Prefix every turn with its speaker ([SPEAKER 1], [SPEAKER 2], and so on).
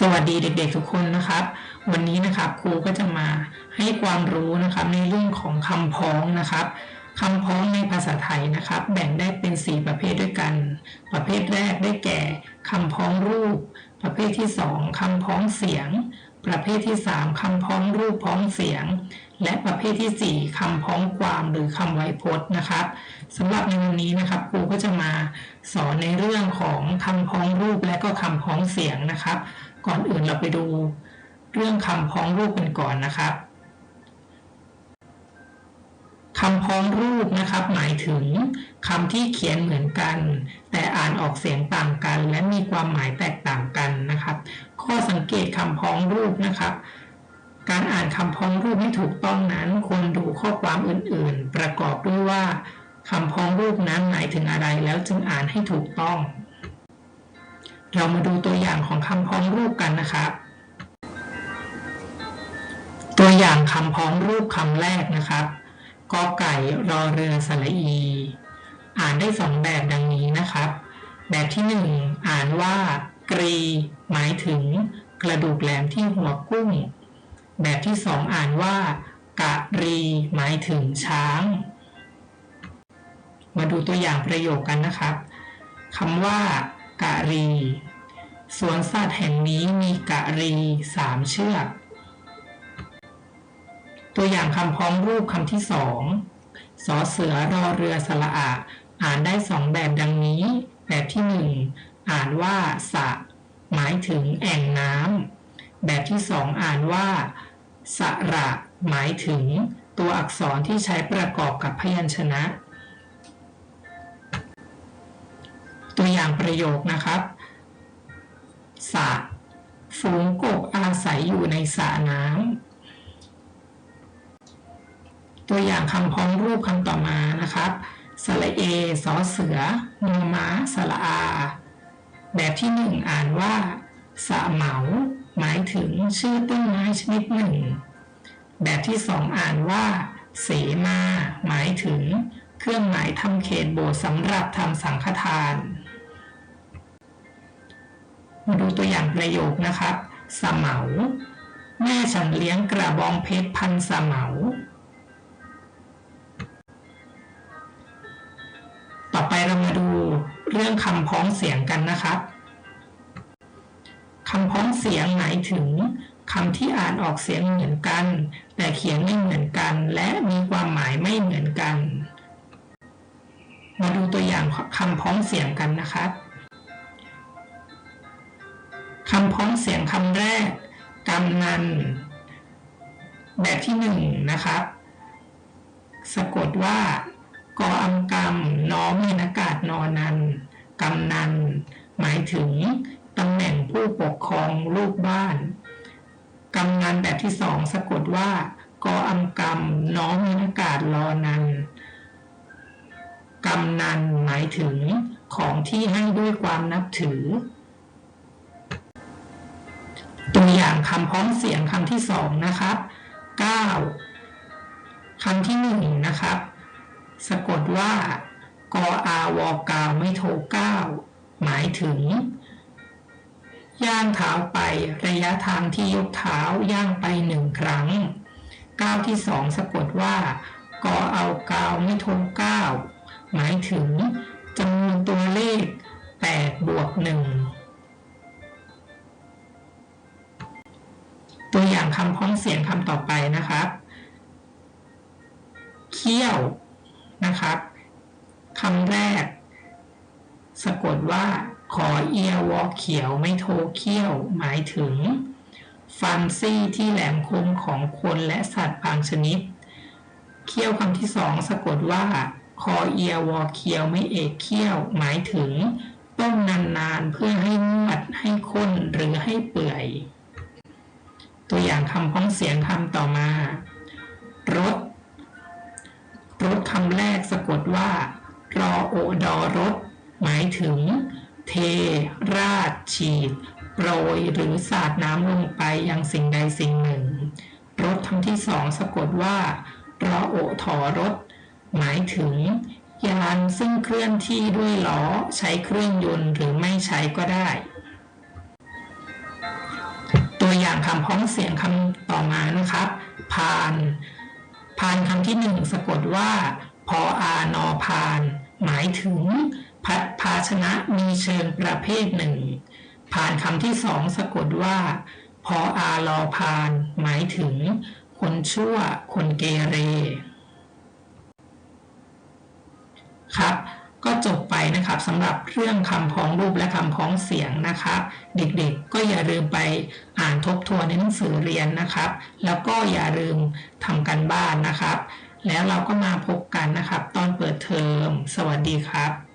[SPEAKER 1] สวัสดีเด็กๆทุกคนนะครับ วันนี้นะครับครูก็จะมาให้ความรู้นะครับในเรื่องของคำพ้องนะครับคำพ้องในภาษาไทยนะครับ แบ่งได้เป็น 4 ประเภทด้วยกัน ประเภทแรกได้แก่คำพ้องรูป ประเภทที่ 2คำพ้องเสียง ประเภทที่ 3คำพ้องรูปพ้องเสียง และประเภทที่ 4คำพ้องความหรือคำไวยพจน์นะครับสำหรับในวันนี้นะครับครูก็จะมาสอนในเรื่องของคำพ้องรูปและก็คำพ้องเสียงนะครับ ก่อนอื่นเราไปดูเรื่องคำพ้องรูปกันก่อนนะครับคำพ้องรูปนะครับ หมายถึงคำที่เขียนเหมือนกัน แต่อ่านออกเสียงต่างกัน และมีความหมายแตกต่างกันนะครับ ข้อสังเกตคำพ้องรูปนะครับ การอ่านคำพ้องรูปให้ถูกต้องนั้นควรดูข้อความอื่น ๆ ประกอบด้วยว่าคำพ้องรูปนั้นหมายถึงอะไรแล้วจึงอ่านให้ถูกต้อง เรามาดูตัวอย่างของคำพ้องรูปกันนะครับ ตัวอย่างคำพ้องรูปคำแรกนะครับกอไก่รอเรือสระอี อ่านได้สองแบบดังนี้นะครับ แบบที่หนึ่งอ่านว่ากรี หมายถึงกระดูกแหลมที่หัวกุ้ง แบบที่สองอ่านว่ากะรี หมายถึงช้าง มาดูตัวอย่างประโยคกันนะครับคำว่า กะรี สวนสัตว์แห่งนี้มีกะรีสามเชือก ตัวอย่างคำพ้องรูปคำที่สองสอเสือรอเรือสระอาอ่านได้สองแบบดังนี้ แบบที่หนึ่งอ่านว่าสะ หมายถึงแอ่งน้ำแบบที่สองอ่านว่าสระ หมายถึงตัวอักษรที่ใช้ประกอบกับพยัญชนะ ตัวอย่างประโยคนะครับสะฝูงกบอาศัยอยู่ในสระน้ำตัวอย่างคำพ้องรูปคำต่อมานะครับสระเอสอเสือมอม้าสระอา แบบที่หนึ่งอ่านว่าสะเหมา หมายถึงชื่อต้นไม้ชนิดหนึ่ง แบบที่สองอ่านว่า เสมา หมายถึงเครื่องหมายทำเขตโบสถ์สำหรับทำสังฆทาน มาดูตัวอย่างประโยคนะครับสะเหมา แม่ฉันเลี้ยงกระบองเพชรพันสะเหมา ต่อไปเรามาดูเรื่องคำพ้องเสียงกันนะครับคำพ้องเสียงหมายถึงคำที่อ่านออกเสียงเหมือนกัน แต่เขียนไม่เหมือนกัน และมีความหมายไม่เหมือนกัน มาดูตัวอย่างคำพ้องเสียงกันนะครับ คำพ้องเสียงคำแรกกำนัน แบบที่หนึ่งนะครับ สะกดว่ากออังกรรมน้อมมีนากาศนอนันกำนัน หมายถึงตำแหน่งผู้ปกครองลูกบ้านกำนันแบบที่สองสะกดว่ากออังกรรมน้อมมีนากาศรอนันกำนันหมายถึงของที่ให้ด้วยความนับถือำพ้องเสียงคำที่สองนะครับ9คำที่หนึ่งนะครับ สะกดว่ากออาวอกาวไม่โทก้าหมายถึง ย่างเท้าไประยะทางที่ยกเท้าย่างไปหนึ่งครั้งก้าวที่สองสะกดว่ากอเอากาวไม่โทก้าหมายถึงจำนวนตัวเลข8บวก1 ตัวอย่างคำพ้องเสียงคำต่อไปนะครับเขี้ยวนะครับคำแรก สะกดว่าขอเอียวอเขียวไม่โทเขี้ยว หมายถึง ฟันซี่ที่แหลมคมของคนและสัตว์บางชนิด เขี้ยวคำที่สองสะกดว่า คอเอียวอเขียวไม่เอกเขี้ยว หมายถึง ต้มนานๆเพื่อให้นวดให้ข้นหรือให้เปื่อยางคำพ้องเสียงคำต่อมารถรถคำแรกสะกดว่ารอโอดอรถ หมายถึง เท ราด ฉีด โปรย หรือสาดน้ำลงไปยังสิ่งใดสิ่งหนึ่ง รถคำที่สองสะกดว่ารอโอถอรถ หมายถึง ยานซึ่งเคลื่อนที่ด้วยล้อ ใช้เครื่องยนต์หรือไม่ใช้ก็ได้านคำพ้องเสียงคำต่อมานะครับพานพานคำที่หนึ่งสะกดว่าพออานอพาน หมายถึงพภาชนะมีเชิงประเภทหนึ่งพานคำที่สองสะกดว่าพออาลอพาน หมายถึง คนชั่ว คนเกเร ครับ ก็จบ นะครับสำหรับเรื่องคำพ้องรูปและคำพ้องเสียงนะครับ เด็กๆก็อย่าลืมไปอ่านทบทวนในหนังสือเรียนนะครับ แล้วก็อย่าลืมทำกันบ้านนะครับ แล้วเราก็มาพบกันนะครับ ตอนเปิดเทอม สวัสดีครับ